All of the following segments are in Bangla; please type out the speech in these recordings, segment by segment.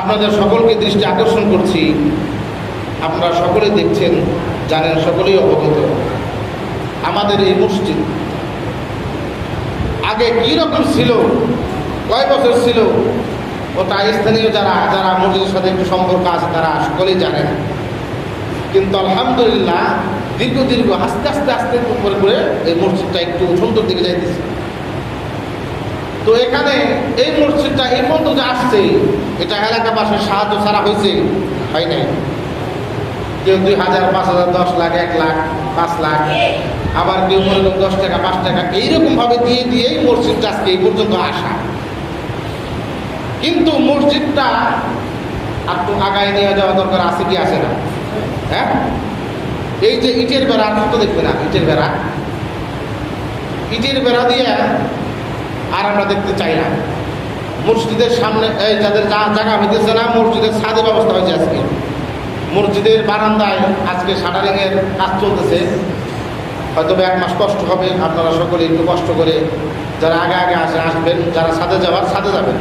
আপনাদের সকলকে দৃষ্টি আকর্ষণ করছি। আপনারা সকলে দেখছেন, জানেন, সকলেই অবগত। আমাদের এই মসজিদ আগে রকম ছিল, কয় বছর ছিল ওটা স্থানীয় যারা যারা মসজিদের সাথে একটু সম্পর্ক আছে, তারা সকলেই জানেন। কিন্তু আলহামদুলিল্লাহ, দীর্ঘ দীর্ঘ আস্তে আস্তে আস্তে করে করে এই মসজিদটা একটু সুন্দর দিকে যাইতেছে। তো এখানে এই মসজিদটা এই পর্যন্ত যে আসছে, এটা এলাকাবাসীর সাহায্য ছাড়া হয়েছে, হয় নাই? কেউ দুই হাজার, পাঁচ হাজার, দশ লাখ, এক লাখ, পাঁচ লাখ, আবার কেউ মনে দশ টাকা, পাঁচ টাকা এইরকম ভাবে দিয়ে দিয়েই মসজিদটা আজকে এই পর্যন্ত আসা। কিন্তু মসজিদটা একটু আগায় নিয়ে যাওয়া দরকার আছে কি আছে না? হ্যাঁ? এই যে ইটের বেড়া তো দেখবেন না ইটের বেড়া? ইটের বেড়া দিয়ে আর আমরা দেখতে চাই না। মসজিদের সামনে, এই যাদের জায়গা হইতেছে না, মসজিদের ছাদে ব্যবস্থা হয়েছে আজকে। মসজিদের বারান্দায় আজকে শাটারিংয়ের কাজ চলতেছে। হয়তো এক মাস কষ্ট হবে, আপনারা সকলে একটু কষ্ট করে যারা আগে আগে আসে, আসবেন, যারা ছাদে যাওয়ার সাথে যাবেন।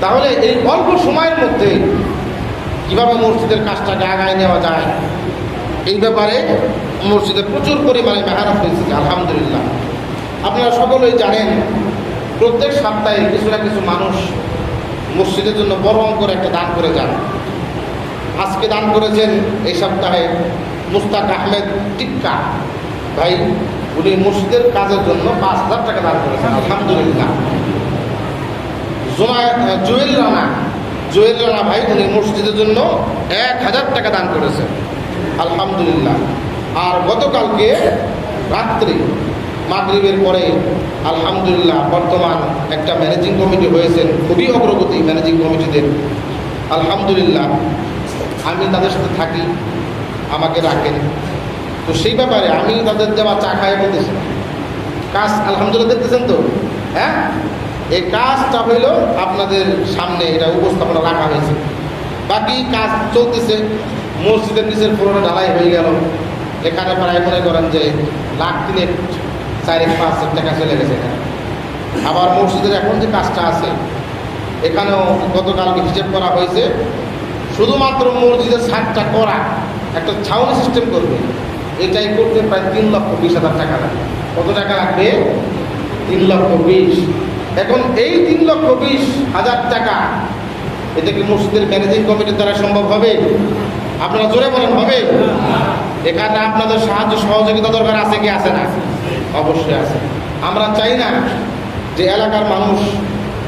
তাহলে এই অল্প সময়ের মধ্যে কীভাবে মসজিদের কাজটাকে আগায় নেওয়া যায়? এই ব্যাপারে মসজিদে প্রচুর পরিমাণে মেহনত হয়েছে, আলহামদুলিল্লাহ। আপনারা সকলেই জানেন, প্রত্যেক সপ্তাহে কিছু না কিছু মানুষ মসজিদের জন্য বড় অঙ্কের একটা দান করে যান। আজকে দান করেছেন এই সপ্তাহে মুস্তাক আহমেদ টিক্কা। ভাই, উনি মসজিদের কাজের জন্য পাঁচ হাজার টাকা দান করেছেন, আলহামদুলিল্লাহ। জোমা জুয়েল রানা জুয়েল রানা ভাই, উনি মসজিদের জন্য এক হাজার টাকা দান করেছেন, আলহামদুলিল্লাহ। আর গতকালকে রাত্রি মাগরিবের পরে আলহামদুলিল্লাহ বর্তমান একটা ম্যানেজিং কমিটি হয়েছেন, খুবই অগ্রগতি ম্যানেজিং কমিটিদের আলহামদুলিল্লাহ, আমি তাদের সাথে থাকি, আমাকে রাখেন। তো সেই ব্যাপারে আমি তাদের দেওয়া চা খাই বলতেছি। কাজ আলহামদুলিল্লাহ দেখতেছেন তো? হ্যাঁ? এই কাজটা হইল আপনাদের সামনে এটা উপস্থাপনা রাখা হয়েছে। বাকি কাজ চলতেছে, মসজিদের নিচের পুরোনো ঢালাই হয়ে গেল। এখানে প্রায় মনে করেন যে লাখ তিনেক চারেক পাঁচ হাজার টাকা চলে গেছে। আবার মসজিদের এখন যে কাজটা আছে, এখানেও গতকালকে হিসেব করা হয়েছে, শুধুমাত্র মসজিদের ছাদটা করা, একটা ছাউনি সিস্টেম করবে, এটাই করতে প্রায় তিন লক্ষ বিশ হাজার টাকা লাগবে কত টাকা লাগবে? তিন লক্ষ বিশ। এখন এই তিন লক্ষ বিশ হাজার টাকা, এটা কি মসজিদের ম্যানেজিং কমিটির দ্বারা সম্ভব হবে? আপনারা জোরে বলেন, হবে? এখানে আপনাদের সাহায্য সহযোগিতা দরকার আছে কি আছে না? অবশ্যই আছে। আমরা চাই না যে এলাকার মানুষ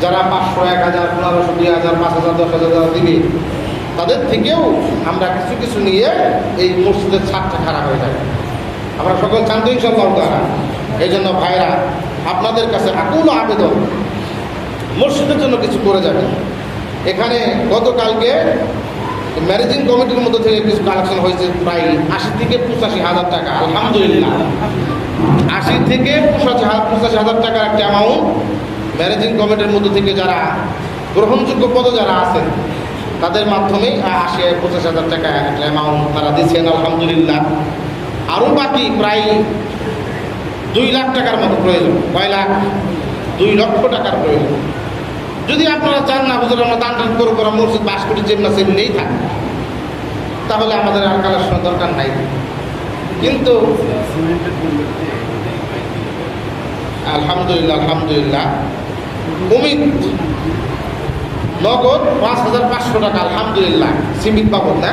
যারা পাঁচশো, এক হাজার, পনেরোশো, দুই হাজার, পাঁচ হাজার, দশ হাজার দিবে, তাদের থেকেও আমরা কিছু কিছু নিয়ে এই মসজিদের ছাদটা খারাপ হয়ে যাবে। আমরা সকল চান তো ইনশাল্লাহ তারা এই জন্য ভাইরা আপনাদের কাছে আকুল আবেদন, মসজিদের জন্য কিছু করে যাবে। এখানে গতকালকে ম্যানেজিং কমিটির মধ্যে থেকে কিছু কালেকশন হয়েছে, প্রায় আশি থেকে পঁচাশি হাজার টাকা, আলহামদুলিল্লাহ। আশি থেকে পঁচাশি হাজার টাকার একটা অ্যামাউন্ট ম্যানেজিং কমিটির মধ্যে থেকে যারা গ্রহণযোগ্য পদে যারা আছেন, তাদের মাধ্যমেই আশি, পঁচাশি হাজার টাকা একটা অ্যামাউন্ট তারা দিচ্ছেন, আলহামদুলিল্লাহ। আরও বাকি প্রায় দুই লাখ টাকার মতো প্রয়োজন, কয় লাখ? দুই লক্ষ টাকার প্রয়োজন। যদি আপনারা চান না, হুজুর, আমরা দান টান করব আমরা মসজিদ বাস করি যেমন সেমনিই থাক, তাহলে আমাদের আর কালেকশনের দরকার নাই। কিন্তু আলহামদুলিল্লাহ আলহামদুলিল্লাহ। অমিত নগদ পাঁচ হাজার পাঁচশো টাকা আলহামদুলিল্লাহ। সিমিত বাবদ না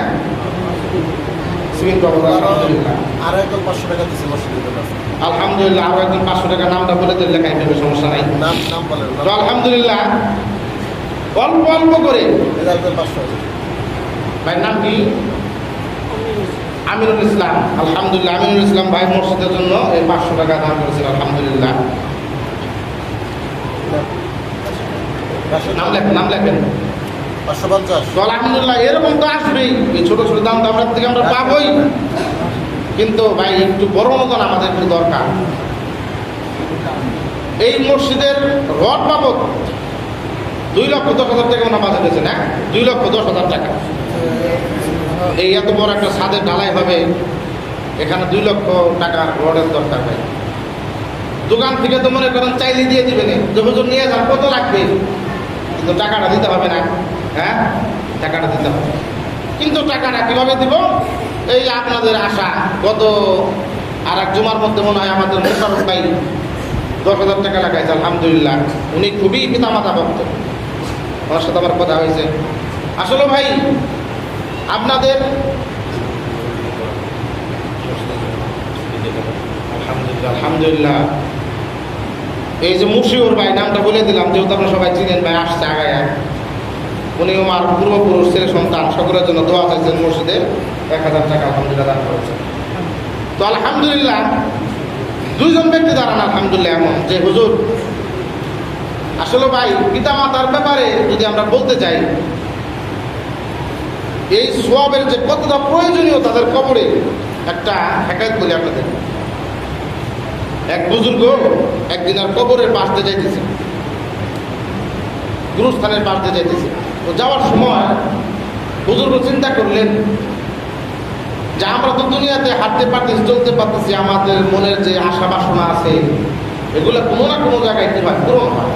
সিমিত বাবদ আলহামদুলিল্লাহ। আরও একদম পাঁচশো টাকা দিচ্ছে আলহামদুলিল্লাহ আরও পাঁচশো টাকা নামটা বলে দিলে লেখাই দেবে সমস্যা নাই। নাম নাম বলেন তো আলহামদুলিল্লাহ অল্প অল্প করে। ভাইয়ের নাম কি? আমিনুল ইসলাম। আলহামদুলিল্লাহ ইসলাম ভাই মসজিদের জন্য এই পাঁচশো টাকা দান করেছেন আলহামদুলিল্লাহ। নাম লেখেন নাম লেখেন। পাঁচশো পঞ্চাশ। আলহামদুলিল্লাহ এরকম তো আসবেই। এই ছোটো ছোটো দাম তো আমরা থেকে আমরা পাবোই। কিন্তু ভাই একটু বড় মতন আমাদের একটু দরকার। এই মসজিদের রড বাবদ দুই লক্ষ দশ হাজার টাকা ওনার বাজেট হয়েছে না দুই লক্ষ দশ হাজার টাকা। এই এত বড় একটা ছাদের ঢালাই হবে এখানে দুই লক্ষ টাকার রডের দরকার ভাই। দোকান থেকে তো মনে করেন চাইলে দিয়ে দিবেন যে হুজুর নিয়ে যান কত লাগবে? কিন্তু টাকাটা দিতে হবে না। হ্যাঁ? টাকাটা দিতে হবে। কিন্তু টাকাটা কীভাবে দিব? এই আপনাদের আশা। গত আর এক জমার মধ্যে মনে হয় আমাদের মোশারফ ভাই দশ হাজার টাকা লাগাইছে, আলহামদুলিল্লাহ। উনি খুবই পিতামাতা ভক্ত। ওনার সাথে আমার কথা হয়েছে। আসলে ভাই, আপনাদের আলহামদুলিল্লাহ আলহামদুলিল্লাহ। এই যে মুশিউর ভাই নামটা বলে দিলাম, যেহেতু আপনারা সবাই চিনেন ভাই, আসছে আগায়। উনি আমার পূর্বপুরুষ, ছেলে সন্তান, সকলের জন্য দোয়া চাইছেন মসজিদে। এক হাজার টাকা আলহামদুলিল্লাহ দান করেছেন। তো আলহামদুলিল্লাহ, দুইজন ব্যক্তি দাঁড়ান, আলহামদুলিল্লাহ, এমন যে, হুজুর, আসলে ভাই পিতা মাতার ব্যাপারে যদি আমরা বলতে চাই এই সোয়াবের যে কতটা প্রয়োজনীয় তাদের কবরে একটা হেকায়ত বলি আপনাদের। এক বুজুর্গ একদিন আর কবরের পাশ যাইতেছে। গুরুস্থানের পাশ দিয়ে যাইতেছে। তো যাওয়ার সময় বুজুর্গ চিন্তা করলেন যে আমরা তো দুনিয়াতে হাঁটতে পারতেছি, চলতে পারতেছি, আমাদের মনের যে আশা বাসনা আছে, এগুলো কোনো না কোনো জায়গায় কি হয় পূরণ হয়?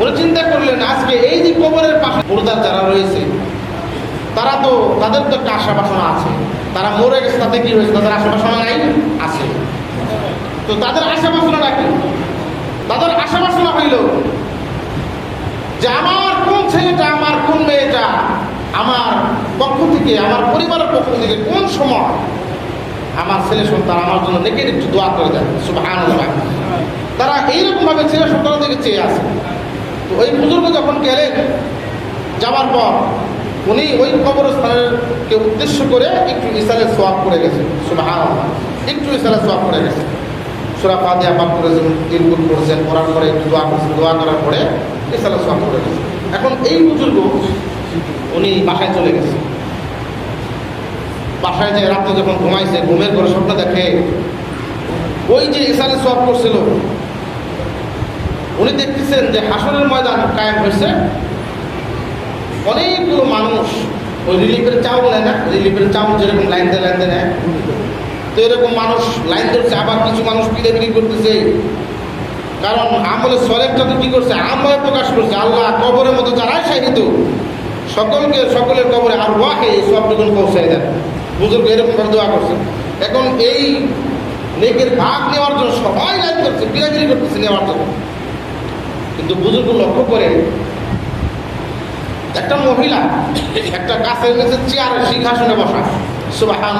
উনি চিন্তা করলেন, আজকে এই যে কবরের পাশে পর্দার যারা রয়েছে, তারা তো, তাদের তো একটা আশা বাসনা আছে। তারা মরে গেছে, তাতে কি হয়েছে? তাদের আশা বাসনা নাই? আছে। তো তাদের আশা বাসনাটা কি তাদের আশা বাসনা হইল যে আমার কোন ছেলেটা, আমার কোন মেয়েটা, আমার পক্ষ থেকে, আমার পরিবারের পক্ষ থেকে কোন সময় আমার ছেলে সন্তান আমার জন্য নেকের একটু দোয়া করে দেয়। সুবাহান তারা এইরকম ভাবে ছেলে সন্তান থেকে চেয়ে আসে তো ওই বুজুর্গ যখন গেলেন, যাওয়ার পর উনি ওই কবরস্থানকে উদ্দেশ্য করে একটু ইসালে সোয়াব করে গেছে সুবাহান একটু ইসালে সোয়াব করে গেছে সুরা ফাতিয়া পাঠ করেছেন তিনগুণ করেছেন, পড়ার পরে একটু দোয়া করেছেন, দোয়া করার পরে ইসালে সোয়াব করে গেছে এখন এই বুজুর্গ, উনি বাসায় চলে গেছে। বাসায় যে রাত্রে যখন ঘুমাইছে, ঘুমের ঘরে স্বপ্ন দেখে, ওই যে ইসালে সোয়াব করছিল, উনি দেখতেছেন যে হাসনের ময়দান কায়েম হয়েছে। অনেকগুলো মানুষ, ওই রিলিফের চাউল নেয় না, রিলিফের চাউল যেরকম লাইন দিয়ে লাইন দিয়ে, নেয়। তো এরকম মানুষ লাইন ধরছে, আবার কিছু মানুষ পিড়াপিড়ি করতেছে। কারণ আমলের সলেকটা তো কি করছে? আমলে প্রকাশ করছে, আল্লাহ কবরের মতো যারাই সাহিত সকলকে, সকলের কবরে আর ওয়াহে সবটুকুন পৌঁছাই দেন। বুজুর্গ এরকম ভাবে দোয়া করছে। এখন এই নেকের ভাগ নেওয়ার জন্য সবাই লাইন করছে পিড়াপিড়ি করতেছে নেওয়ার জন্য। কিন্তু বুজুর্গ লক্ষ্য করে একটা মহিলা একটা গাছের নিচে চেয়ারে সিংহাসনে বসা। সুবাহান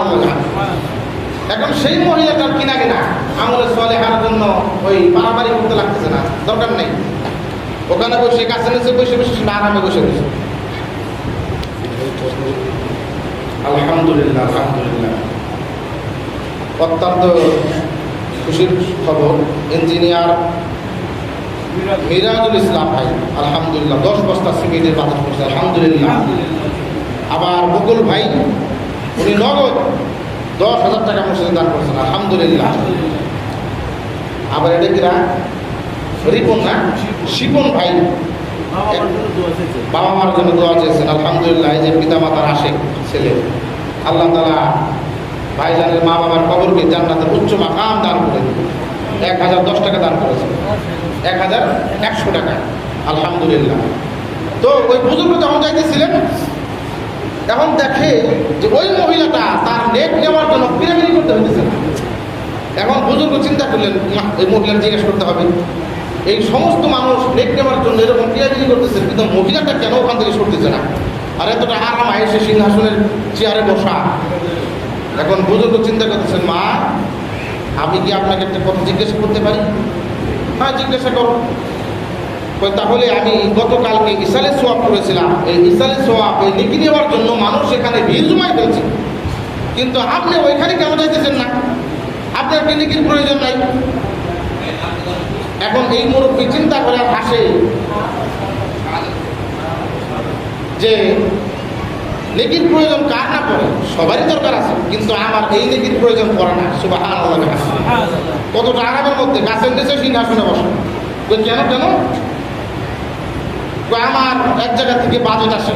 এখন সেই মহিলাটার কিনা কিনা আমলের সলে হার জন্য ওই মারামারি করতে লাগতেছে না, দরকার নেই। ওখানে বসে কাছে নিচে বসে বসে আরামে বসে বসে আলহামদুলিল্লাহ আলহামদুলিল্লাহ। অত্যন্ত খুশির খবর, ইঞ্জিনিয়ার মিরাজুল ইসলাম ভাই, আলহামদুলিল্লাহ, দশ বস্তা সিমেন্টের বাজার করছে, আলহামদুলিল্লাহ। আবার বকুল ভাই, উনি নগদ দশ হাজার টাকা মসজিদে দান করছেন, আলহামদুলিল্লাহ। আবার এটা কিরা রিপন না? শিপন ভাই। বাবা মার জন্য দোয়া চেয়েছেন, আলহামদুলিল্লাহ, এই যে পিতা মাতার আসে ছেলে। আল্লাহ তালা ভাইজানের মা বাবার কবরকে জান্নাতের উচ্চ মাকাম দান করে এক হাজার দশ টাকা দান করেছে এক হাজার একশো টাকা। আলহামদুলিল্লাহ। তো ওই বুজুর্গ যখন যাইতেছিলেন এখন দেখে যে ওই মহিলাটা তার নেট নেওয়ার জন্য পিরামিড করতে হইতেছে। না এখন বুজুর্গ চিন্তা করলেন "না, এই মহিলার জিজ্ঞেস করতে হবে। এই সমস্ত মানুষ নেট নেওয়ার জন্য এরকম পিরামিড করতেছে কিন্তু মহিলাটা কেন ওখান থেকে সরতেছে না? আর এতটা আরাম এসে সিংহাসনের চেয়ারে বসা। এখন বুজুর্গ চিন্তা করতেছেন মা আমি কি আপনাকে একটা কথা জিজ্ঞাসা করতে পারি? হ্যাঁ জিজ্ঞাসা করো। তাহলে আমি গতকালকে ইসালে সোয়াব করেছিলাম। এই ইসালে সোয়াব এই লিখি নেওয়ার জন্য মানুষ এখানে ভিড় জমাই ফেলছে। কিন্তু আপনি ওইখানে কেন যাইতেছেন না? আপনার কি লিখির প্রয়োজন নাই? এখন এই মুরব্বী চিন্তা করে হাসে যে নেকির প্রয়োজন কার না পড়ে? সবারই দরকার আছে কিন্তু আমার এই নেকির প্রয়োজন পড়ে না। সুবাহ কতটা আরামের মধ্যে? গাছের নিচে সিংহাসনে বসে। কেন কেন? আমার এক জায়গা থেকে বাজেট আসে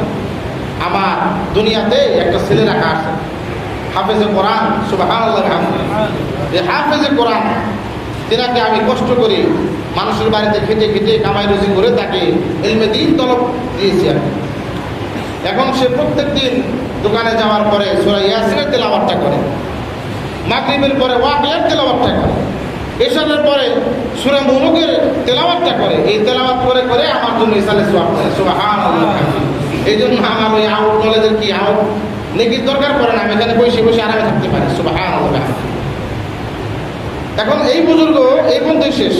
আমার দুনিয়াতে একটা ছেলে রাখা আছে। হাফেজে কোরআন সুবাহ এই হাফেজে কোরআন, তেনাকে আমি কষ্ট করে মানুষের বাড়িতে খেটে খেটে কামাই রুজি করে তাকে এলমে দিন তলব দিয়েছি আমি। এখন সে প্রত্যেক দিন দোকানে যাওয়ার পরে সোরা ইয়াসিনের তেলাবারটা করে। মাগরিবের পরে ওয়াকিয়ার তেলাবারটা করে। এসবের পরে সুরা মুলুকের তেলাওয়াতটা করে। এই তেলাওয়াত করে করে এই জন্য আমার ওই কি দরকার পড়ে না। আমি বসে আরামে থাকতে পারি। এখন এই বুজুর্গ এই পর্যন্তই শেষ।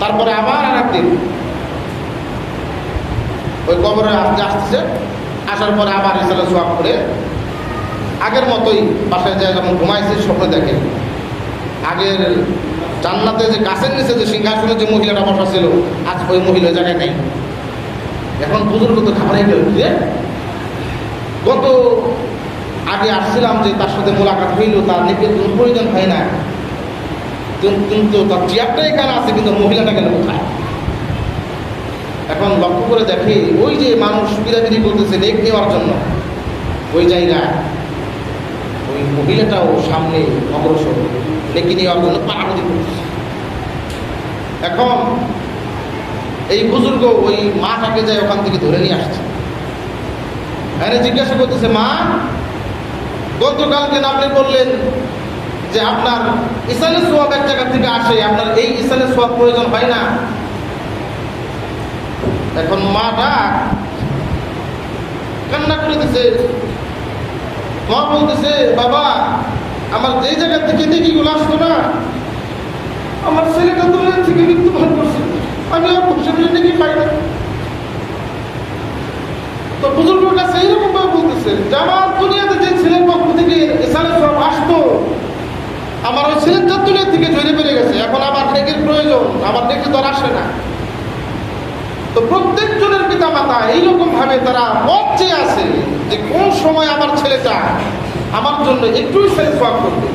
তারপরে আবার আর একদিন ওই কবরে আসতে আসতেছে। আসার পরে আবার ইসালে সোয়াব করে আগের মতোই বাসায় যায় যখন ঘুমাইছে, স্বপ্ন দেখে। আগের জান্নাতে যে গাছের নিচে যে সিংহাসনে যে মহিলাটা বসা ছিল, আজ ওই মহিলা জায়গায় নেই। এখন বুজুর্গ তো খাবারই গেল যে? গত আগে আসছিলাম যে তার সাথে মোলাকাত হইল, তার কোনো প্রয়োজন হয় না। কিন- কিন্তু তার চেয়ারটা এখানে আছে, কিন্তু মহিলাটা গেল কোথায়? এখন লক্ষ্য করে দেখে, ওই যে মানুষ বিরাবিরি করতেছে লেক নেওয়ার জন্য, ওই জায়গায় ওই মহিলাটাও সামনে অগ্রসর লেকি নেওয়ার জন্য পারাপাতি করতেছে। এখন এই বুজুর্গ ওই মাটাকে যায় ওখান থেকে ধরে নিয়ে আসছে। আরে জিজ্ঞাসা করতেছে, মা, গতকালকে আপনি বললেন যে আপনার ইসানের সোয়াব এক জায়গা থেকে আসে, আপনার এই ইসানের সোয়াব প্রয়োজন হয় না? এখন মাটা কান্না করে দিছে। মা বলতেছে, বাবা, আমার যে জায়গা থেকে দেখি দেখিগুলো আসতো না, আমার ছেলেটা দূরের থেকে মৃত্যুবরণ করছে। আমি বসে দেখি পাই না? তো বুজুর্গের কাছে এইরকম ভাবে বলতেছে যে দুনিয়াতে যে ছেলের পক্ষ থেকে এসালে সব আসতো, আমার ওই ছেলেটা দুনিয়া থেকে ঝরে বেড়ে গেছে। এখন আমার নেকের প্রয়োজন, আমার নেকে তো আসে না। তো প্রত্যেকজনের পিতা মাতা এইরকম ভাবে তারা মত চেয়ে আছে যে কোন সময় আমার ছেলেটা আমার জন্য একটুই সেলফ করবে।